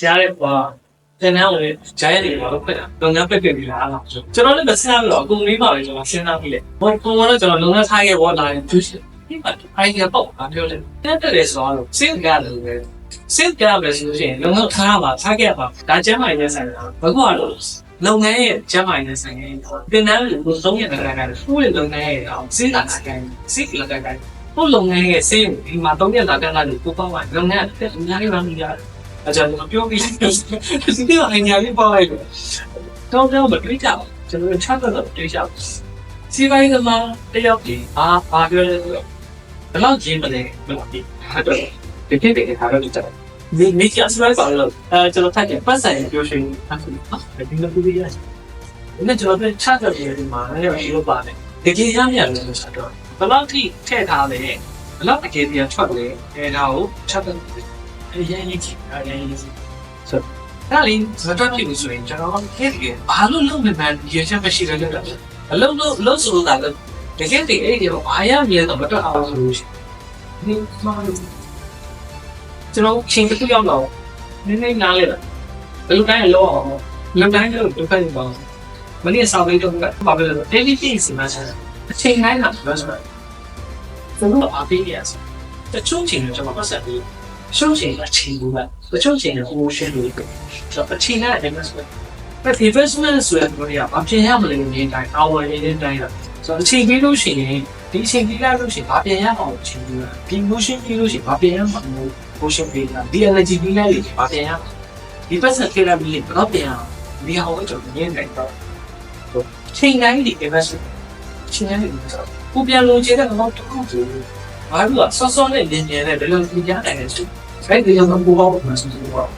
ဆရာရဲ့ဟိုတင်နှောင်းလေဂျိုင်းတွေကတော့ဖက်တာလုပ်ငန်းဖက်ခဲ့ပြီလားကျွန်တော်လည်းမဆန်းဘူးတော့အကုန်လေးပါပဲကျွန်တော်စဉ်းစားပြီးလေဟိုပုံကတော့ကျွန်တော်လုပ်ငန်းထားခဲ့ပေါ်လာရင်သူရှိဒီမှာအိုင်ဒီယာပေါ့ဘာပြောလဲတက်တယ်ဆိုတော့စင်ကားလို့ပဲစင်ကားပဲဆိုရင်လုပ်ငန်းထားပါထားခဲ့ပါဒါကျမ်းမာရေးဆိုင်တာဘကွာလို့လုပ်ငန်းရဲ့ကျမ်းမာရေးဆိုင်ရင်တင်နှောင်းလို့သုံးရတဲ့ကနေဖူးရဲ့လုပ်ငန်းရဲ့အောင်စဉ်းစားတိုင်းစိတ်လက်ကတိုင်းဟိုလုပ်ငန်းရဲ့စင်ဒီမှာသုံးရတာကလည်းကိုပေါ့ပါလုပ်ငန်းအများကြီးပါမိရတယ် အကြမ်းပြောပြီးဒီတော့အညာလေးပေါ့လိုက်တော့တော့တော့မတွေ့ကြဘူးကျွန်တော်ချတ်တော့တွေ့ကြဘူးစီပိုင်းကမှတယောက်ဒီအာဘာပြောလဲဆိုတော့ဘယ်လောက်ကျင်းမလဲမဟုတ်ဘူးအဲ့တော့ဒီကိစ္စကဟာတော့တက်ဒီမိချစလိုက်ပါလို့အဲကျွန်တော်ထိုက်တယ်ပတ်ဆိုင်ပြောရှင်အခုဟာဒီလိုပြရတယ်။ဒီကျွန်တော်ပြန်ချတ်တယ်ဒီမှာလည်းဒီလိုပါတယ်။တကယ်ရမ်းရတယ်လို့ဆိုတော့ဘယ်လောက်ထိထည့်ထားလဲဘယ်လောက်တကယ်ပြန်ထွက်လဲအဲဒါကိုချတ် တယ်အရင်ကြီးအရင်ကြီးဆိုဒါလေးဇာတ်တက်ပြီဆိုရင်ကျွန်တော်ကခေတ်ကဘာလို့လုံးနေမှန်းရချက်မရှိတယ်လို့အလုံးလုံးလုံးဆိုတာလည်းတကယ်တည်းအဲ့ဒီဘာရမြဲတော့မတော့အောင်ဆိုလို့ရှိရင်ဒီမှာကျွန်တော်ချင်းတစ်ခုရောက်တော့နည်းနည်းနားလေဘယ်လိုတိုင်းလောအောင်လုံတိုင်းလို့ဒုက္ခရောက်ပါမနေ့ဆောင်းလေးတော့ဘာပဲလို့ daily things မှာဆက်အချိန်တိုင်းလာလို့ဆိုတော့ကျွန်တော်အပေးရစတချို့ချိန်ကျွန်တော်ပတ်ဆက်ပြီး ရှုံးချိန်အချိန်ဘူးပဲတချို့ချိန်က emotion လို့ပြောဆိုတော့အချိန်နဲ့ investment ပဲ investment ဆိုရင်တို့ရအပြင်ရမလို့နေတိုင်း hour ရင်းတိုင်းတော့ဆိုတော့အချိန်ပြီးလို့ရှိရင်ဒီအချိန်ပြီးလိုက်လို့ရှိရင်ဘာပြင်ရအောင်အချိန်ပြီးတာဒီ emotion ပြီးလို့ရှိရင်ဘာပြင်ရမှာမဟုတ် emotion ပြီးတာဒီ energy ပြီးလိုက်လို့ဘာပြင်ရမှာဒီ person ခေလာပြီးဘာပြင်ရအောင်ဒီဟာကိုကျွန်တော်မြ င်နိုင်တော့ချိန်တိုင်းဒီ investment ချိန်တိုင်းဒီ investment ကိုပြန်လို့ခြေတဲ့ကတော့တူတူဘာလို့လဲဆော့ဆော့နဲ့လင်းနေတယ်ဘယ်လိုပြရနိုင်လဲဆိုအဲ့ဒီကြောင့်ဘူဘောမှာဆိုတော့